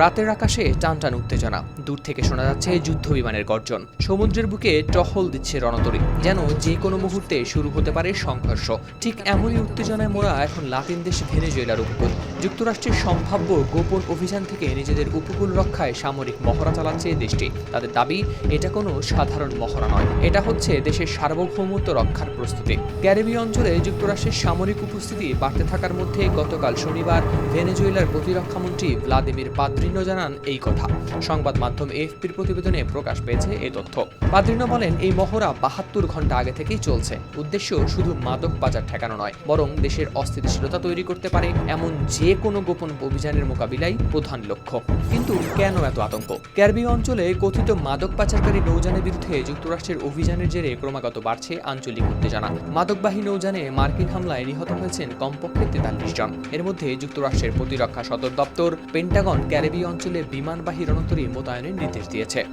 রাতের আকাশে টানটান উত্তেজনা। দূর থেকে শোনা যাচ্ছে যুদ্ধ বিমানের গর্জন। সমুদ্রের বুকে টহল দিচ্ছে রণতরী, যেন যে কোনো মুহূর্তে শুরু হতে পারে সংঘর্ষ। ঠিক এমনই উত্তেজনায় মোড়া এখন লাতিন দেশ ভেনেজুয়েলার উপকূল। যুক্তরাষ্ট্রের সম্ভাব্য গোপন অভিযান থেকে নিজেদের উপকূল রক্ষায় সামরিক মহড়া চালাচ্ছে দেশটি। তাদের দাবি, এটা কোনো সাধারণ মহড়া নয়। এটা হচ্ছে দেশের সার্বভৌমত্ব রক্ষার প্রস্তুতি। ক্যারিবীয় অঞ্চলে যুক্তরাষ্ট্রের সামরিক উপস্থিতি বাড়তে থাকার মধ্যে গতকাল শনিবার ভেনেজুয়েলার প্রতিরক্ষামন্ত্রী ভ্লাদিমির পাদ্রিনো জানান এই কথা। সংবাদ মাধ্যম এফপির প্রতিবেদনে প্রকাশ পেয়েছে এই তথ্য। পাদ্রিনো বলেন, এই মহড়া বাহাত্তর ঘণ্টা আগে থেকেই চলছে। উদ্দেশ্য শুধু মাদক বাজার ঠেকানো নয়, বরং দেশের অস্থিতিশীলতা তৈরি করতে পারে এমন যে কোনো গোপন অভিযানের মোকাবিলাই প্রধান লক্ষ্য। কিন্তু কেন এত আতঙ্ক? ক্যারিবীয় অঞ্চলে কথিত মাদক পাচারকারী নৌযানের বিরুদ্ধে যুক্তরাষ্ট্রের অভিযানের জেরে ক্রমাগত বাড়ছে আঞ্চলিক উত্তেজনা। মাদকবাহী নৌযানে মার্কিন হামলায় নিহত হয়েছেন কমপক্ষে তেতাল্লিশ জন। এর মধ্যে যুক্তরাষ্ট্রের প্রতিরক্ষা সদর দপ্তর, পেন্টাগন ক্যারিবীয় অঞ্চলে বিমানবাহী রণতরী মোতায়েনের নির্দেশ দিয়েছে।